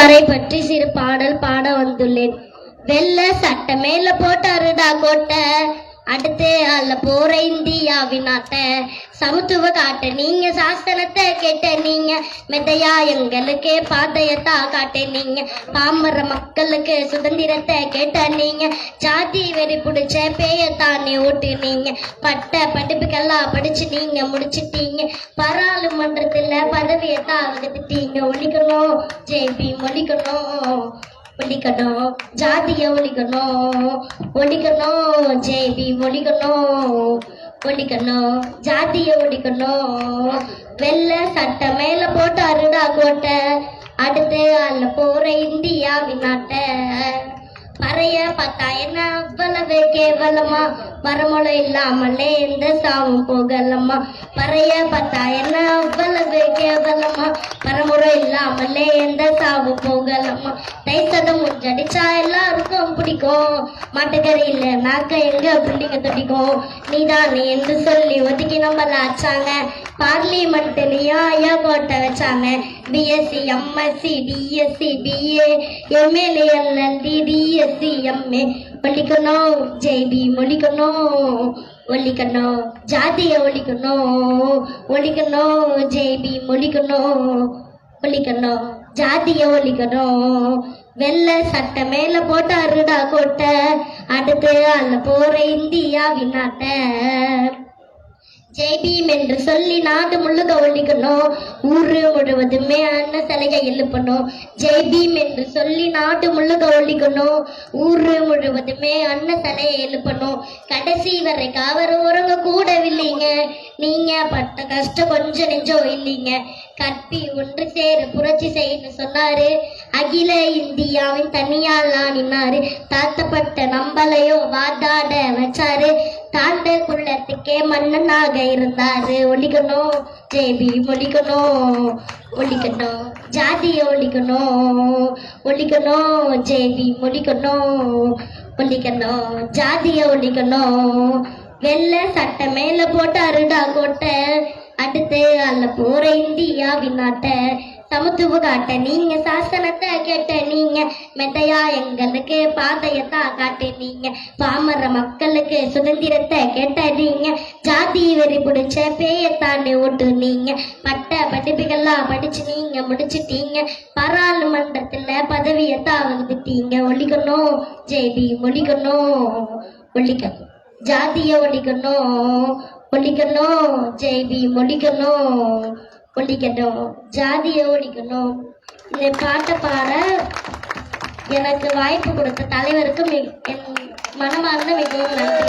கரை பற்றி சிறு பாடல் பாட வந்துள்ளேன். வெள்ள சட்டை மேல போட்டாருடா கோட்டை. அடுத்து அல்ல போற இந்தியாவின் நாட்டை. சமத்துவ காட்ட நீங்க சாசனத்தை கேட்ட நீங்க. மெதையா எங்களுக்கு பாதையத்தா காட்ட நீங்க. பாமர மக்களுக்கு சுதந்திரத்தை கேட்ட நீங்க. ஜாதி வெறி பிடிச்ச பேயத்தானே ஓட்டு நீங்க. பட்ட படிப்புக்கெல்லாம் படிச்சு நீங்க முடிச்சிட்டீங்க. பர பதவியத்தான் எடுத்துட்டீங்க ஒழிக்கணும். ஜேபி ஒழிக்கணும். ஒழிக்கணும். ஜாதிய ஒழிக்கணும். ஒழிக்கணும். ஜேபி ஒழிக்கணும். ஒழிக்கணும். ஜாதிய ஒழிக்கணும். வெள்ளை சட்டை மேல போட்டு அருடா கோட்டை. அடுத்து அல்ல போற இந்தியாவின் நாட்டை. பறைய பார்த்தா என்ன அவ்வளவு கேவலமா. மரமொழி இல்லாமலே எந்த சாவும் போகலம்மா. பறைய பார்த்தா என்ன அவ்வளவு கேவலம்மா? பரமுறை இல்லாமலே எந்த சாவு போகலம்மா தைசதம் முஞ்சடிச்சா எல்லாருக்கும் பிடிக்கும். மாட்டுக்கறி இல்ல நாக்க எங்க பிள்ளைங்க துடிக்கும்? நீதான் என்று சொல்லி ஒதுக்கி நம்மள ஆச்சாங்க பார்லிமெண்ட்லயும் ஐயா கோட்டை வச்சாங்க. BSc MSc DSc BA MLA LLD DSc MA ஒழிக்கணும் ஜெய்பி ஒழிக்கணும் ஒழிக்கணும் ஜாதிய ஒழிக்கணும் ஒழிக்கணும் ஜெய்பி ஒழிக்கணும் ஒழிக்கணும் ஜாதிய ஒழிக்கணும். வெள்ளை சட்டை மேல போட்டாருடா கோட்டை. அடுத்து அல்ல போற இந்தியாவின் நாட்டை ஜெய்பீம் என்று சொல்லி நாடு முழுக்க ஒழிக்கணும் ஊரு முழுவதுமே அண்ணன் சிலையை எழுப்பணும். ஜெய்பீம் என்று சொல்லி நாடு முழுக்க ஒழிக்கணும் ஊரு முழுவதுமே அண்ணன் சிலையை எழுப்பணும். கடைசி வரை காவர உறங்க கூடவில்லைங்க. நீங்க பட்ட கஷ்டம் கொஞ்சம் நெஞ்சம் இல்லைங்க. கற்பி ஒன்று சேர புரட்சி செய்யன்னு சொன்னாரு. அகில இந்தியாவின் தனியாளா நின்னாரு. தாத்தப்பட்ட நம்மளையும் வாதாட வச்சாரு. தாண்ட குள்ளத்துக்கே மன்னனாக இருந்தாரு. ஒழிக்கணும் ஜேபி ஒழிக்கணும் ஒழிக்கணும் ஜாதியை ஒழிக்கணும் ஒழிக்கணும் ஜேபி ஒழிக்கணும் ஒழிக்கணும் ஜாதியை ஒழிக்கணும். வெள்ளை சட்டை மேல போட்டாருடா கோட்டை அடுத்து அல்ல போற இந்தியாவின் நாட்டை சமத்துவ காட்ட நீங்க சாசனத்தை கேட்ட நீங்க மெத்தையா எங்களுக்கு பாதையத்தா காட்டு நீங்க. பாமர மக்களுக்கு சுதந்திரத்தை கேட்ட நீங்க ஜாதி வெறி பிடிச்ச பேயத்தாண்டி ஓட்டு நீங்க. பட்ட படிப்புகள்லாம் படிச்சு நீங்க முடிச்சிட்டீங்க. பாராளுமன்றத்துல பதவியத்தான் வந்துட்டீங்க. ஒழிக்கணும் ஜெய்பி ஒழிக்கணும் ஒழிக்கணும். ஜாதிய ஒழிக்கணும் ஒழிக்கணும் ஜெய்பி ஒழிக்கணும். ஒழிக்கணும் ஜாதியை ஒழிக்கணும். இந்த பாட்டை பாட எனக்கு வாய்ப்பு கொடுத்த தலைவருக்கு என் மனமார்ந்த மிகவும் நன்றி.